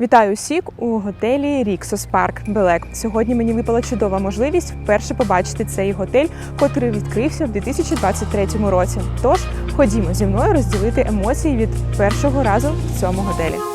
Вітаю усіх у готелі Ріксос Парк Белек. Сьогодні мені випала чудова можливість вперше побачити цей готель, котрий відкрився в 2023 році. Тож ходімо зі мною розділити емоції від першого разу в цьому готелі.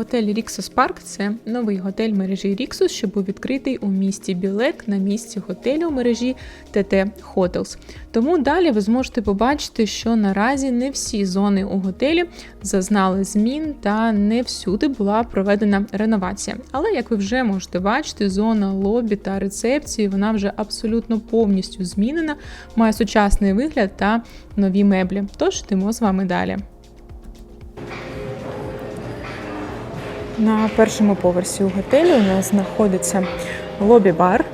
Готель Ріксос Парк це новий готель мережі Ріксос, що був відкритий у місті Білек на місці готелю мережі ТТ Hotels. Тому далі ви зможете побачити, що наразі не всі зони у готелі зазнали змін та не всюди була проведена реновація. Але як ви вже можете бачити, зона лобі та рецепції вона вже абсолютно повністю змінена, має сучасний вигляд та нові меблі. Тож йдемо з вами далі. На першому поверсі у готелі у нас знаходиться лобі-бар,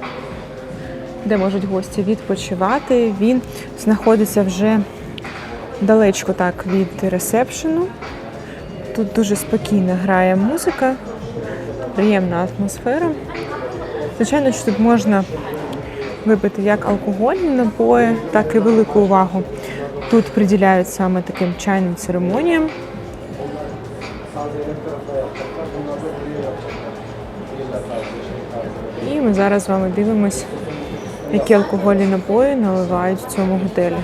де можуть гості відпочивати. Він знаходиться вже далечко так від ресепшену. Тут дуже спокійно грає музика, приємна атмосфера. Звичайно, що тут можна випити як алкогольні напої, так і велику увагу. Тут приділяють саме таким чайним церемоніям. І ми зараз з вами дивимось, які алкогольні напої наливають в цьому готелі.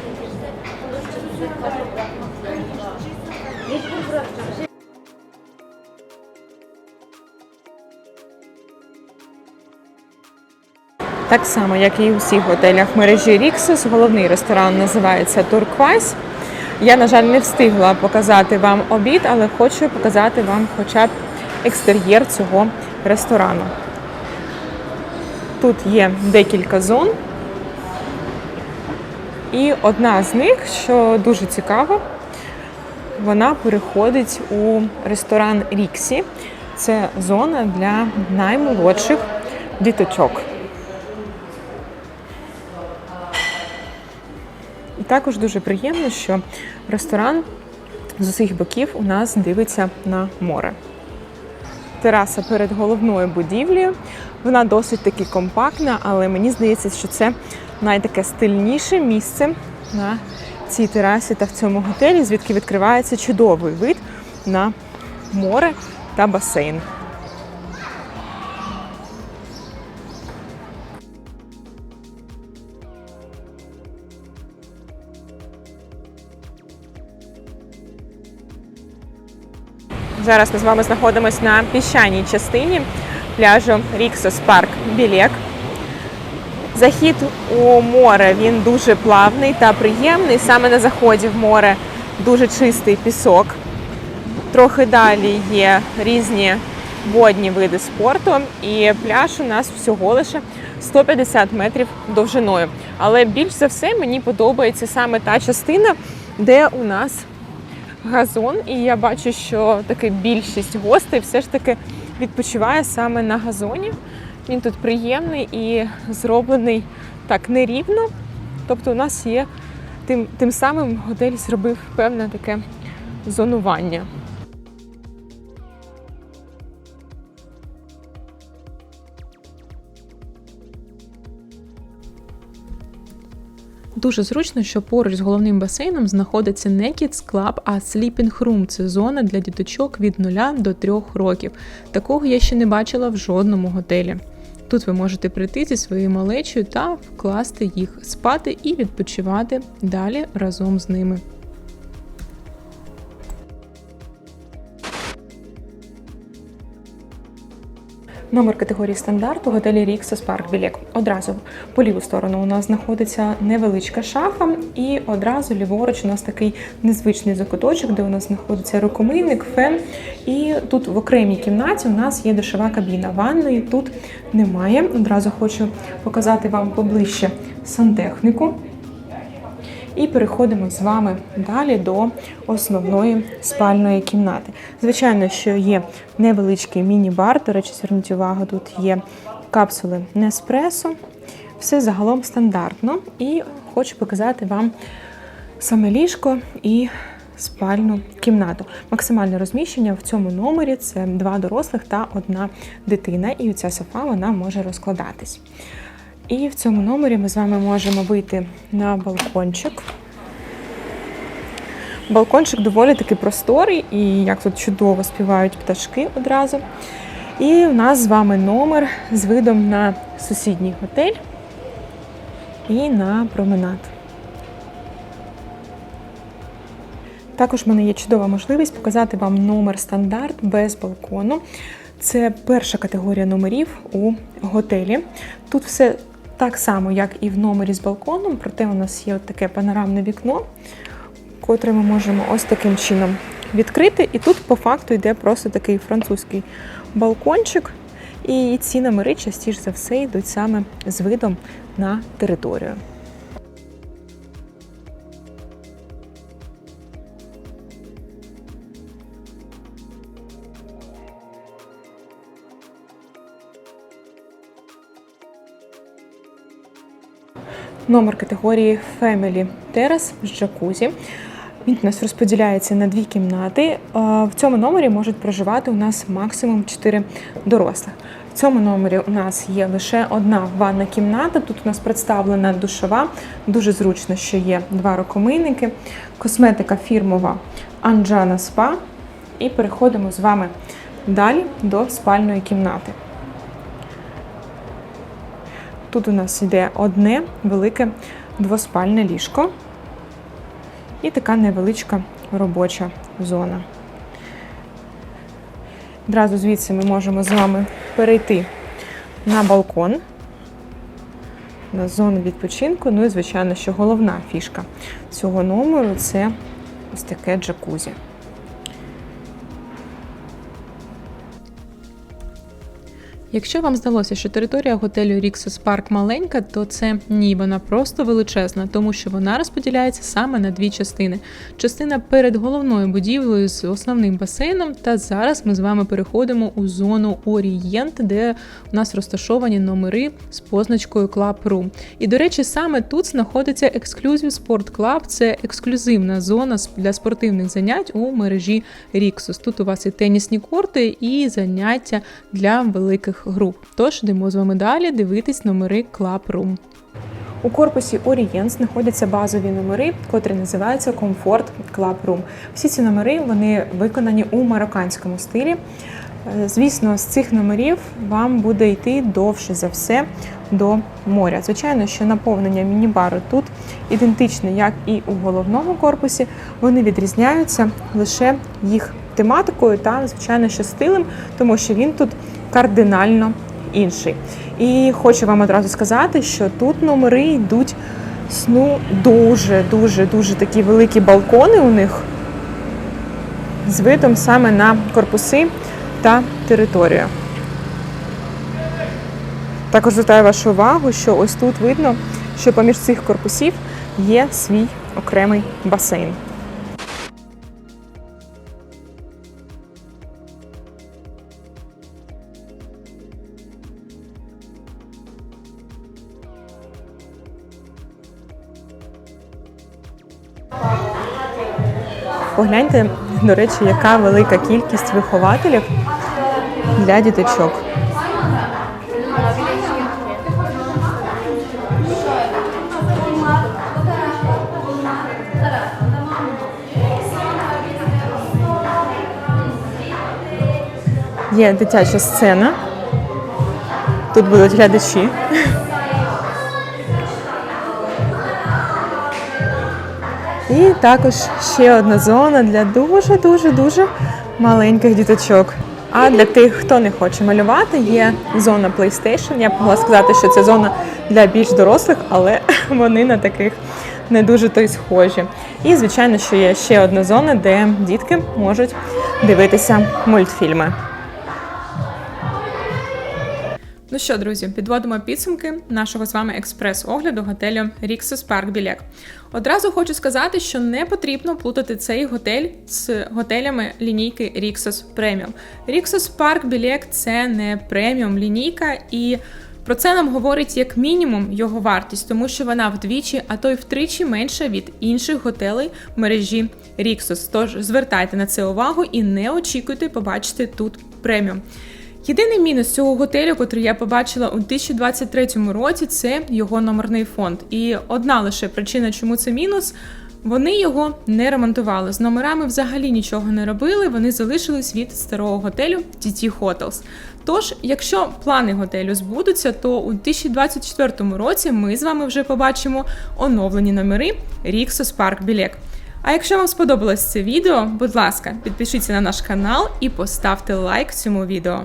Так само, як і у всіх готелях мережі Ріксос, головний ресторан називається Турквайс. Я, на жаль, не встигла показати вам обід, але хочу показати вам хоча б екстер'єр цього ресторану. Тут є декілька зон. І одна з них, що дуже цікаво, вона переходить у ресторан Ріксі. Це зона для наймолодших діточок. Також дуже приємно, що ресторан з усіх боків у нас дивиться на море. Тераса перед головною будівлею. Вона досить таки компактна, але мені здається, що це найтаке стильніше місце на цій терасі та в цьому готелі, звідки відкривається чудовий вид на море та басейн. Зараз ми з вами знаходимося на піщаній частині пляжу Ріксос Парк Білек. Захід у море він дуже плавний та приємний. Саме на заході в море дуже чистий пісок. Трохи далі є різні водні види спорту, і пляж у нас всього лише 150 метрів довжиною. Але більш за все мені подобається саме та частина, де у нас газон, і я бачу, що таки більшість гостей все ж таки відпочиває саме на газоні. Він тут приємний і зроблений так нерівно. Тобто у нас є тим, тим самим готель зробив певне таке зонування. Дуже зручно, що поруч з головним басейном знаходиться не Kids Club, а Sleeping Room. Це зона для діточок від 0 до 3 років. Такого я ще не бачила в жодному готелі. Тут ви можете прийти зі своєю малечою та вкласти їх спати і відпочивати далі разом з ними. Номер категорії стандарт у готелі Ріксос Парк Білек. Одразу по ліву сторону у нас знаходиться невеличка шафа, і одразу ліворуч у нас такий незвичний закуточок, де у нас знаходиться рукомийник, фен. І тут в окремій кімнаті у нас є душова кабіна. Ванної тут немає. Одразу хочу показати вам поближче сантехніку. І переходимо з вами далі до основної спальної кімнати. Звичайно, що є невеличкий міні-бар. До речі, зверніть увагу, тут є капсули Неспресо. Все загалом стандартно. І хочу показати вам саме ліжко і спальну кімнату. Максимальне розміщення в цьому номері це два дорослих та одна дитина. І ця софа вона може розкладатись. І в цьому номері ми з вами можемо вийти на балкончик. Балкончик доволі таки просторий, і як тут чудово співають пташки одразу. І у нас з вами номер з видом на сусідній готель і на променад. Також в мене є чудова можливість показати вам номер стандарт без балкону. Це перша категорія номерів у готелі. Тут все так само, як і в номері з балконом, проте у нас є от таке панорамне вікно, котре ми можемо ось таким чином відкрити. І тут по факту йде просто такий французький балкончик. І ці номери частіше за все йдуть саме з видом на територію. Номер категорії Family Terrace з джакузі. Він у нас розподіляється на дві кімнати. Е, В цьому номері можуть проживати у нас максимум 4 дорослих. В цьому номері у нас є лише одна ванна кімната. Тут у нас представлена душова. Дуже зручно, що є два рукомийники, косметика фірмова Анджана Спа. І переходимо з вами далі до спальної кімнати. Тут у нас йде одне велике двоспальне ліжко і така невеличка робоча зона. Одразу звідси ми можемо з вами перейти на балкон, на зону відпочинку. Ну і, звичайно, що головна фішка цього номеру це ось таке джакузі. Якщо вам здалося, що територія готелю Rixos Park маленька, то це ні, вона просто величезна, тому що вона розподіляється саме на дві частини: частина перед головною будівлею з основним басейном. Та зараз ми з вами переходимо у зону Орієнт, де у нас розташовані номери з позначкою Club Room. І до речі, саме тут знаходиться Exclusive Sport Club. Це ексклюзивна зона для спортивних занять у мережі Rixos. Тут у вас і тенісні корти, і заняття для великих груп. Тож йдемо з вами далі дивитись номери Club Room. У корпусі Orient знаходяться базові номери, котрі називаються Comfort Club Room. Всі ці номери вони виконані у марокканському стилі. Е, Звісно, з цих номерів вам буде йти довше за все до моря. Звичайно, що наповнення міні-бару тут ідентичне, як і у головному корпусі. Вони відрізняються лише їх тематикою та, звичайно, що стилем, тому що він тут кардинально інший. І хочу вам одразу сказати, що тут номери йдуть ну, дуже, дуже, дуже такі великі балкони у них з видом саме на корпуси та територію. Також звертаю вашу увагу, що ось тут видно, що поміж цих корпусів є свій окремий басейн. Погляньте, до речі, яка велика кількість вихователів для діточок. Є дитяча сцена. Тут будуть глядачі. І також ще одна зона для дуже-дуже-дуже маленьких діточок. А для тих, хто не хоче малювати, є зона PlayStation. Я б могла сказати, що це зона для більш дорослих, але вони на таких не дуже то й схожі. І, звичайно, що є ще одна зона, де дітки можуть дивитися мультфільми. Ну що, друзі, підводимо підсумки нашого з вами експрес-огляду готелю Rixos Park Білек. Одразу хочу сказати, що не потрібно плутати цей готель з готелями лінійки Rixos Premium. Rixos Park Білек це не преміум лінійка і. Про це нам говорить як мінімум його вартість, тому що вона вдвічі, а то й втричі менша від інших готелей мережі Rixos. Тож звертайте на це увагу і не очікуйте побачити тут преміум. Єдиний мінус цього готелю, котрий я побачила у 2023 році, це його номерний фонд. І одна лише причина, чому це мінус. Вони його не ремонтували. З номерами взагалі нічого не робили. Вони залишились від старого готелю TT Hotels. Тож, якщо плани готелю збудуться, то у 2024 році ми з вами вже побачимо оновлені номери Rixos Park Білек. А якщо вам сподобалось це відео, будь ласка, підпишіться на наш канал і поставте лайк цьому відео.